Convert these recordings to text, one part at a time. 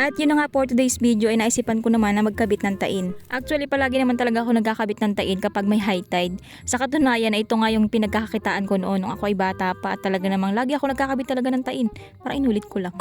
At yun na nga for today's video ay naisipan ko naman na magkabit ng tain. Actually palagi naman talaga ako nagkakabit ng tain kapag may high tide. Sa katunayan ay ito nga yung pinagkakakitaan ko noon nung ako ay bata pa at talaga namang lagi ako nagkakabit talaga ng tain. Para inulit ko lang.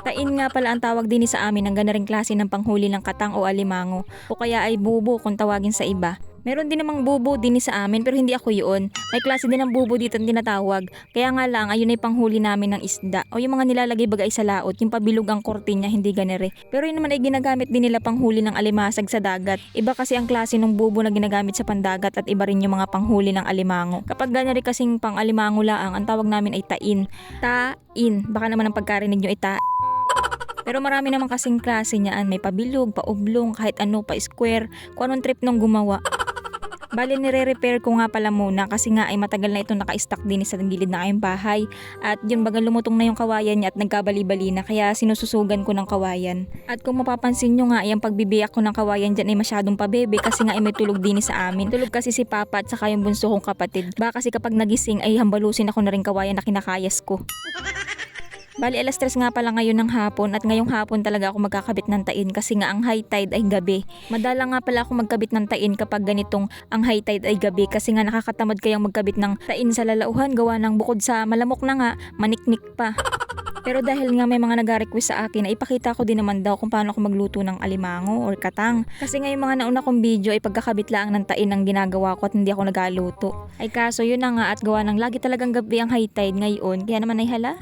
Tain nga pala ang tawag din sa amin ng ganaring klase ng panghuli ng katang o alimango o kaya ay bubo kung tawagin sa iba. Meron din namang bubo din sa amin pero hindi ako yun. May klase din ng bubo dito ang tinatawag. Kaya nga lang ayun ay panghuli namin ng isda o yung mga nilalagay bagay sa laot, yung pabilog ang korte niya hindi ganere. Pero yun naman ay ginagamit din nila panghuli ng alimasag sa dagat. Iba kasi ang klase ng bubo na ginagamit sa pandagat at iba rin yung mga panghuli ng alimango. Kapag ganere kasing pang alimango laang, ang tawag namin ay tain. Tain. Baka naman ang pagkarinig nyo ay ta pero marami naman kasing klase niyan. May pabilog, paoblong, kahit ano, pa-square. Kung anong trip nung gumawa. Bali, nire-repair ko nga pala muna kasi nga ay matagal na itong naka-stack din sa gilid na kayong bahay. At yun baga lumutong na yung kawayan niya at nagkabali-bali na kaya sinususugan ko ng kawayan. At kung mapapansin nyo nga ay ang pagbibiyak ko ng kawayan dyan ay masyadong pabebe kasi nga ay may tulog din sa amin. Tulog kasi si Papa at saka yung bunso kong kapatid. Baka kasi kapag nagising ay hambalusin ako na rin kawayan na kinakayas ko. Bali, alas tres nga pala ngayon ng hapon at ngayong hapon talaga ako magkakabit ng tain kasi nga ang high tide ay gabi. Madala nga pala ako magkabit ng tain kapag ganitong ang high tide ay gabi kasi nga nakakatamad kayang magkabit ng tain sa lalauhan gawa ng bukod sa malamok na nga, maniknik pa. Pero dahil nga may mga nag-request sa akin, ay ipakita ko din naman daw kung paano ako magluto ng alimango or katang. Kasi nga yung mga nauna kong video ay pagkakabit lang ng tain ang ginagawa ko at hindi ako nagaluto. Ay kaso yun na nga at gawa ng lagi talagang gabi ang high tide ngayon, kaya naman ay hala.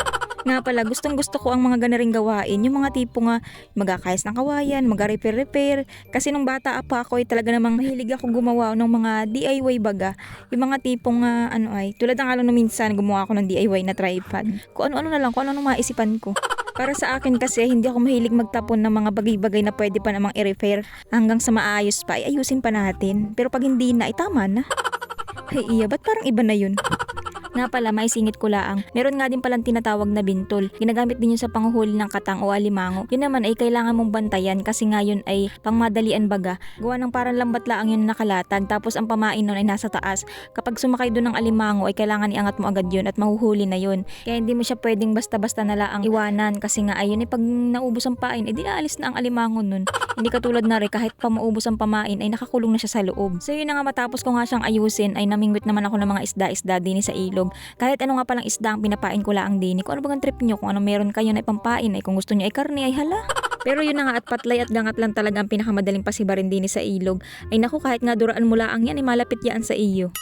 Nga pala, gustong gusto ko ang mga ganaring gawain. Yung mga tipo nga, magkakayas ng kawayan, mag-repair-repair. Kasi nung bata pa ako, ay talaga namang mahilig ako gumawa ng mga DIY baga. Yung mga tipong, nga, ano ay, tulad ng ano nung minsan, gumawa ako ng DIY na tripod. Kung ano-ano na lang, kung ano-ano maisipan ko. Para sa akin kasi, hindi ako mahilig magtapon ng mga bagay-bagay na pwede pa namang i-repair. Hanggang sa maayos pa, ay ayusin pa natin. Pero pag hindi na, ay tama na. Ay iya, ba't parang iba na yun? Nga pala, may singit ko laang. Meron nga din palang tinatawag na bintol. Ginagamit din yun sa panguhuli ng katang o alimango. Yun naman ay kailangan mong bantayan kasi nga yun ay pangmadalian baga. Gawa ng parang lambat laang yun nakalatag tapos ang pamain nun ay nasa taas. Kapag sumakay doon ng alimango ay kailangan iangat mo agad yun at mahuhuli na yun. Kaya hindi mo siya pwedeng basta-basta na laang iwanan kasi nga ayun ay pag naubos ang pain, ay di naalis na ang alimango nun. Hindi katulad na rin kahit pa maubos ang pamain ay nakakulong na siya sa loob. So yun na nga matapos ko nga siyang ayusin ay namingwit naman ako ng mga isda-isda din sa ilog. Kahit ano nga palang isda ang pinapain ko lang din. Kung ano bang trip nyo, kung ano meron kayo na ipampain ay kung gusto nyo ay karne ay hala. Pero yun na nga at patlay at gangat lang talaga ang pinakamadaling pasibarin din sa ilog. Ay naku kahit nga duraan mo lang yan ay malapit yan sa iyo.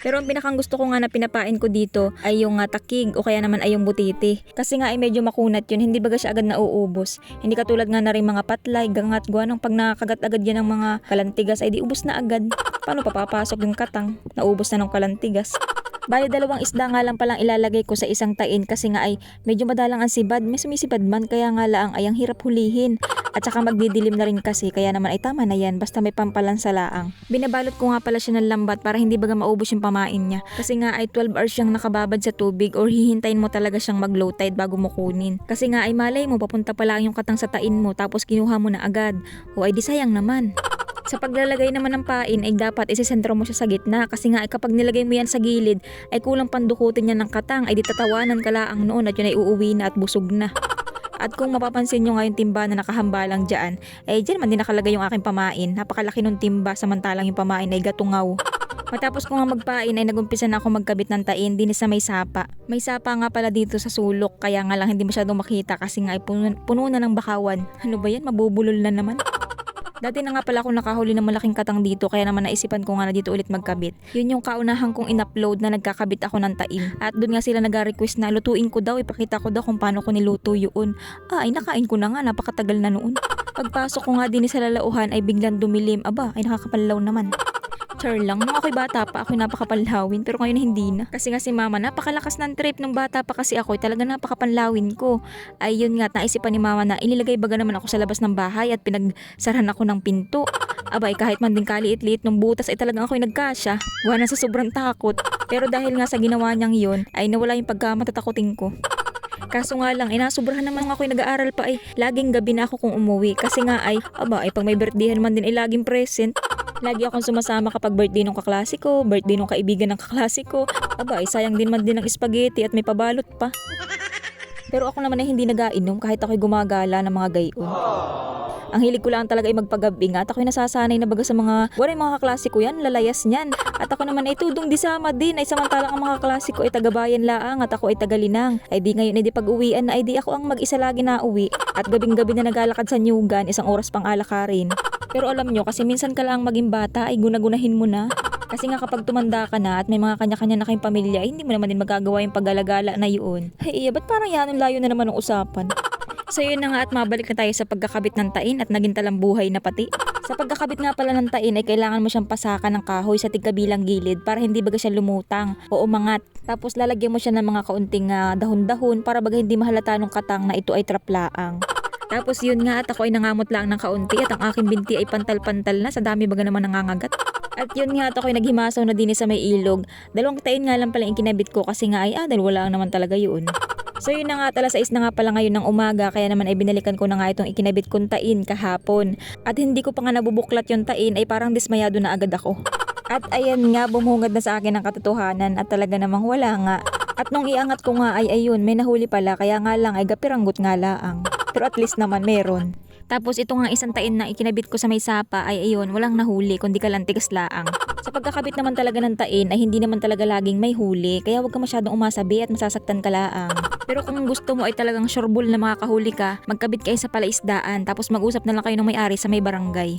Pero ang pinakang gusto ko nga na pinapain ko dito ay yung uh, takig o kaya naman ay yung butiti. Kasi nga ay medyo makunat yun, hindi baga siya agad nauubos. Hindi katulad nga na rin mga patlay, gangat, guwanong pag nakagat agad yan ng mga kalantigas ay di ubos na agad. Paano papapasok yung katang? Naubos na ng kalantigas. Bali dalawang isda nga lang palang ilalagay ko sa isang tain kasi nga ay medyo madalang ang sibad. May sumisibad man kaya nga lang ay ang hirap hulihin. At saka magdidilim na rin kasi kaya naman ay tama na yan basta may pampalansa laang. Binabalot ko nga pala siya ng lambat para hindi baga maubos yung pamain niya. Kasi nga ay 12 hours siyang nakababad sa tubig or hihintayin mo talaga siyang mag low tide bago mo kunin. Kasi nga ay malay mo papunta pala yung katang sa tain mo tapos kinuha mo na agad. O ay di sayang naman. Sa paglalagay naman ng pain ay dapat isisentro mo siya sa gitna kasi nga ay kapag nilagay mo yan sa gilid ay kulang pandukutin niya ng katang ay di tatawanan ka laang noon at yun ay uuwi na at busog na. At kung mapapansin nyo nga yung timba na nakahamba lang dyan, eh dyan man din nakalagay yung aking pamain. Napakalaki nung timba samantalang yung pamain ay gatungaw. Matapos ko nga magpain ay nagumpisa na ako magkabit ng tain din sa may sapa. May sapa nga pala dito sa sulok kaya nga lang hindi masyadong makita kasi nga ay puno, puno na ng bakawan. Ano ba yan? Mabubulol na naman. Dati na nga pala ako nakahuli ng malaking katang dito kaya naman naisipan ko nga na dito ulit magkabit. Yun yung kaunahan kong in-upload na nagkakabit ako ng taim. At doon nga sila nag-request na lutuin ko daw, ipakita ko daw kung paano ko niluto yun. Ah, ay nakain ko na nga, napakatagal na noon. Pagpasok ko nga din sa lalauhan ay biglang dumilim. Aba, ay nakakapalaw naman. Char lang, nung ako'y bata pa, ako'y napakapanlawin, pero ngayon hindi na. Kasi nga si mama, napakalakas ng trip nung bata pa kasi ako, talaga napakapanlawin ko. Ay yun nga, naisipan ni mama na inilagay baga naman ako sa labas ng bahay at pinagsarahan ako ng pinto. Abay, kahit man din kaliit-liit nung butas ay talagang ako'y nagkasya. Gawa na sa sobrang takot. Pero dahil nga sa ginawa niyang yun, ay nawala yung pagkamatatakotin ko. Kaso nga lang, inasubrahan naman ako nag-aaral pa ay laging gabi na ako kung umuwi. Kasi nga ay, aba, ay pag may birthday man din ay laging present. Lagi akong sumasama kapag birthday ng kaklase ko, birthday ng kaibigan ng kaklase ko. Aba, ay sayang din man din ng spaghetti at may pabalot pa. Pero ako naman ay hindi nagainom kahit ako'y gumagala ng mga gayon. Ang hilig ko lang talaga ay magpagabi nga at ako'y nasasanay na baga sa mga waray mga kaklase yan, lalayas niyan. At ako naman ay tudong disama din ay samantalang ang mga kaklase ay tagabayan laang at ako ay tagalinang. Ay di ngayon ay di pag uwian na ay di ako ang mag-isa lagi na uwi. At gabing-gabi na naglalakad sa nyugan, isang oras pang alakarin. Pero alam nyo, kasi minsan ka lang maging bata ay gunagunahin mo na. Kasi nga kapag tumanda ka na at may mga kanya-kanya na kayong pamilya, ay hindi mo naman din magagawa yung paggalagala na yun. Ay, iya, ba't parang yan ang layo na naman ng usapan? So yun na nga at mabalik na tayo sa pagkakabit ng tain at naging talambuhay na pati. Sa pagkakabit nga pala ng tain ay kailangan mo siyang pasakan ng kahoy sa tigkabilang gilid para hindi baga siya lumutang o umangat. Tapos lalagyan mo siya ng mga kaunting ah, dahon-dahon para baga hindi mahalata ng katang na ito ay traplaang. Tapos yun nga at ako ay nangamot lang ng kaunti at ang aking binti ay pantal-pantal na sa dami baga naman nangangagat. At yun nga at ako ay naghimasaw na din sa may ilog. Dalawang tain nga lang pala yung kinabit ko kasi nga ay ah, dahil wala naman talaga yun. So yun na nga, alas 6 na nga pala ngayon ng umaga kaya naman ay binalikan ko na nga itong ikinabit kong tain kahapon. At hindi ko pa nga nabubuklat yung tain ay parang dismayado na agad ako. At ayan nga, bumungad na sa akin ang katotohanan at talaga namang wala nga. At nung iangat ko nga ay ayun, may nahuli pala kaya nga lang ay gapiranggot nga laang. Pero at least naman meron. Tapos ito nga isang tain na ikinabit ko sa may sapa ay ayun, walang nahuli kundi kalantigas laang. Sa pagkakabit naman talaga ng tain ay hindi naman talaga laging may huli kaya huwag ka masyadong umasabi at masasaktan ka laang. Pero kung gusto mo ay talagang sureball na makakahuli ka, magkabit kayo sa palaisdaan tapos mag-usap na lang kayo ng may-ari sa may barangay.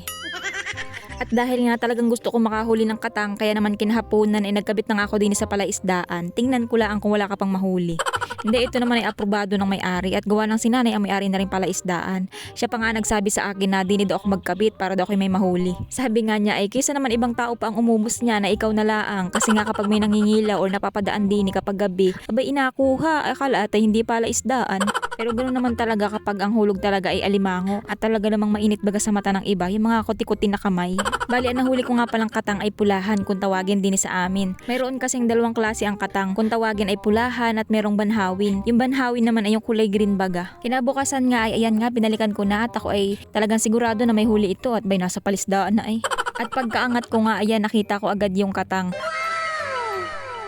At dahil nga talagang gusto ko makahuli ng katang kaya naman kinahaponan ay nagkabit na ako din sa palaisdaan. Tingnan ko lang kung wala ka pang mahuli. Hindi, ito naman ay aprobado ng may-ari at gawa ng sinanay ang may-ari na rin palaisdaan. Siya pa nga nagsabi sa akin na di daw ako magkabit para daw ako may mahuli. Sabi nga niya ay kaysa naman ibang tao pa ang umubos niya na ikaw na laang kasi nga kapag may nangingila or napapadaan din kapag gabi, abay inakuha, akala at ay hindi palaisdaan. Pero ganoon naman talaga kapag ang hulog talaga ay alimango at talaga namang mainit baga sa mata ng iba, yung mga kuti-kuti na kamay. Bali, ang nahuli ko nga palang katang ay pulahan kung tawagin din sa amin. Mayroon kasing dalawang klase ang katang, kung tawagin ay pulahan at merong banhawin. Yung banhawin naman ay yung kulay green baga. Kinabukasan nga ay ayan nga, binalikan ko na at ako ay talagang sigurado na may huli ito at bay nasa palisdaan na ay. At pagkaangat ko nga, ayan, nakita ko agad yung katang.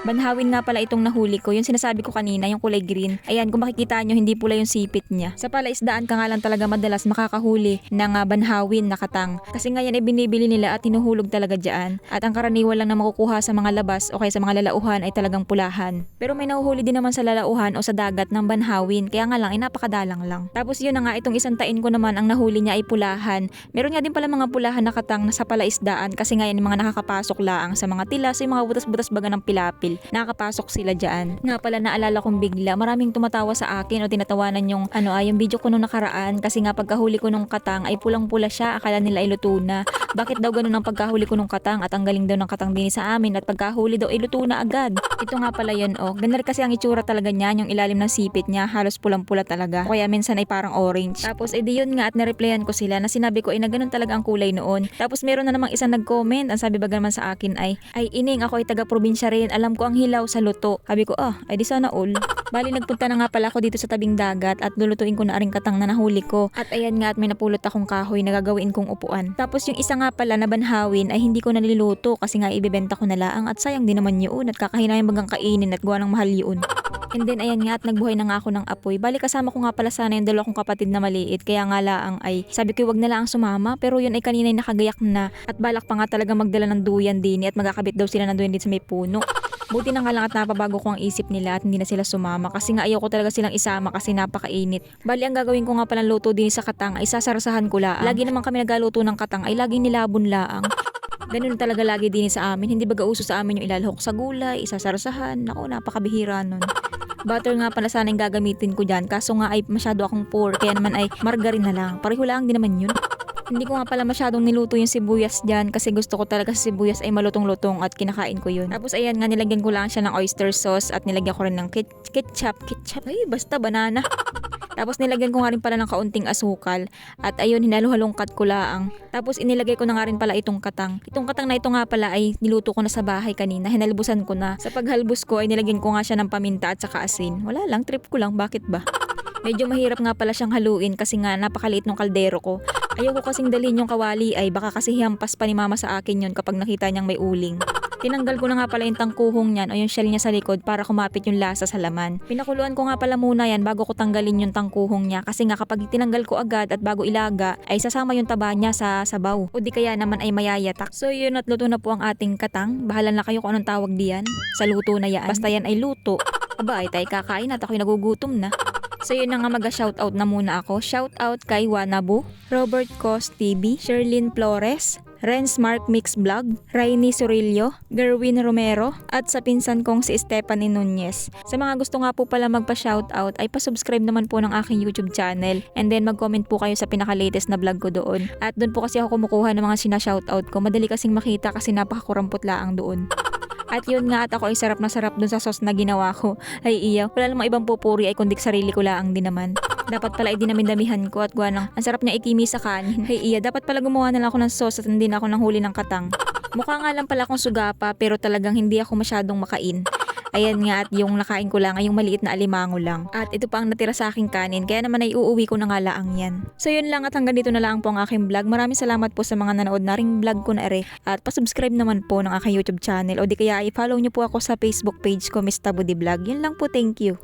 Banhawin nga pala itong nahuli ko. Yung sinasabi ko kanina, yung kulay green. Ayan, kung makikita nyo, hindi pula yung sipit niya. Sa palaisdaan ka nga lang talaga madalas makakahuli ng ah, banhawin na katang. Kasi nga yan ay binibili nila at hinuhulog talaga dyan. At ang karaniwan lang na makukuha sa mga labas o kaya sa mga lalauhan ay talagang pulahan. Pero may nahuhuli din naman sa lalauhan o sa dagat ng banhawin. Kaya nga lang, ay napakadalang lang. Tapos yun na nga, itong isang tain ko naman, ang nahuli niya ay pulahan. Meron nga din pala mga pulahan na katang na sa palaisdaan kasi nga yan mga nakakapasok laang sa mga tilas, yung mga butas-butas baga ng pilapil nakakapasok sila dyan. Nga pala naalala kong bigla, maraming tumatawa sa akin o tinatawanan yung ano ay yung video ko nung nakaraan kasi nga pagkahuli ko nung katang ay pulang-pula siya, akala nila ay luto na. Bakit daw ganun ang pagkahuli ko nung katang at ang galing daw ng katang din sa amin at pagkahuli daw ay luto na agad. Ito nga pala yun oh. Ganda kasi ang itsura talaga niya, yung ilalim ng sipit niya, halos pulang-pula talaga. Kaya minsan ay parang orange. Tapos edi yun nga at nareplyan ko sila na sinabi ko ay na ganun talaga ang kulay noon. Tapos meron na namang isang nag-comment, ang sabi ba naman sa akin ay, ay ining ako ay taga-probinsya rin, alam ko ang hilaw sa luto. Sabi ko, ah, ay di sana all. Bali nagpunta na nga pala ako dito sa tabing dagat at lulutuin ko na ring katang na nahuli ko. At ayan nga at may napulot akong kahoy na gagawin kong upuan. Tapos yung isa nga pala na banhawin ay hindi ko na niluluto kasi nga ibebenta ko na laang at sayang din naman yun at kakahinayang bagang kainin at gawa ng mahal yun. And then ayan nga at nagbuhay na nga ako ng apoy. Bali kasama ko nga pala sana yung dalawa kong kapatid na maliit. Kaya nga laang ay sabi ko wag na lang sumama. Pero yun ay kanina ay nakagayak na. At balak pa nga talaga magdala ng duyan din at magkakabit daw sila ng duyan din sa may puno. Buti na nga lang at napabago ko ang isip nila at hindi na sila sumama kasi nga ayaw ko talaga silang isama kasi napakainit. Bali ang gagawin ko nga palang luto din sa katang ay sasarasahan ko laang. Lagi naman kami nagaluto ng katang ay laging nilabon laang. Ganun talaga lagi din sa amin. Hindi baga uso sa amin yung ilalahok sa gulay, isasarasahan. Naku, napakabihira nun. Butter nga pala sana yung gagamitin ko dyan. Kaso nga ay masyado akong poor. Kaya naman ay margarine na lang. Pareho lang din naman yun. Hindi ko nga pala masyadong niluto yung sibuyas dyan kasi gusto ko talaga sa sibuyas ay malutong-lutong at kinakain ko yun. Tapos ayan nga nilagyan ko lang siya ng oyster sauce at nilagyan ko rin ng ketchup. Ketchup? Ay, basta banana. Tapos nilagyan ko nga rin pala ng kaunting asukal. At ayun, hinaluhalongkat ko laang. Tapos inilagay ko na nga rin pala itong katang. Itong katang na ito nga pala ay niluto ko na sa bahay kanina. Hinalbusan ko na. Sa paghalbus ko ay nilagyan ko nga siya ng paminta at saka asin. Wala lang, trip ko lang. Bakit ba? Medyo mahirap nga pala siyang haluin kasi nga napakaliit ng kaldero ko. Ayoko kasing dalhin yung kawali ay baka kasi hampas pa ni mama sa akin yun kapag nakita niyang may uling. Tinanggal ko na nga pala yung tangkuhong niyan o yung shell niya sa likod para kumapit yung lasa sa laman. Pinakuluan ko nga pala muna yan bago ko tanggalin yung tangkuhong niya kasi nga kapag tinanggal ko agad at bago ilaga ay sasama yung taba niya sa sabaw o di kaya naman ay mayayatak. So yun at luto na po ang ating katang. Bahala na kayo kung anong tawag diyan. Sa luto na yan. Basta yan ay luto. Aba ay tayo kakain at ako'y nagugutom na. So yun na nga mag-shoutout na muna ako. Shoutout kay Wanabu, Robert Cos TV, Sherlyn Flores, Renz Mark Mix Vlog, Rainy Sorillo, Gerwin Romero, at sa pinsan kong si Stephanie Nunez. Sa mga gusto nga po pala magpa-shoutout ay pa-subscribe naman po ng aking YouTube channel and then mag-comment po kayo sa pinaka-latest na vlog ko doon. At doon po kasi ako kumukuha ng mga sina-shoutout ko. Madali kasing makita kasi napakakurampot laang doon. At yun nga at ako ay sarap na sarap dun sa sauce na ginawa ko. Ay iya, wala namang ibang pupuri ay kundi sarili ko laang din naman. Dapat pala ay dinamin-damihan ko at gawa ng ang sarap niya ikimi sa kanin. Ay iya, dapat pala gumawa na lang ako ng sauce at hindi na ako nang huli ng katang. Mukha nga lang pala akong sugapa pero talagang hindi ako masyadong makain. Ayan nga at yung nakain ko lang ay yung maliit na alimango lang. At ito pa ang natira sa aking kanin kaya naman ay uuwi ko na nga laang yan. So yun lang at hanggang dito na lang po ang aking vlog. Maraming salamat po sa mga nanood na ring vlog ko na ere. At pasubscribe naman po ng aking YouTube channel o di kaya i-follow nyo po ako sa Facebook page ko Miss Tabudi Vlog. Yun lang po, thank you.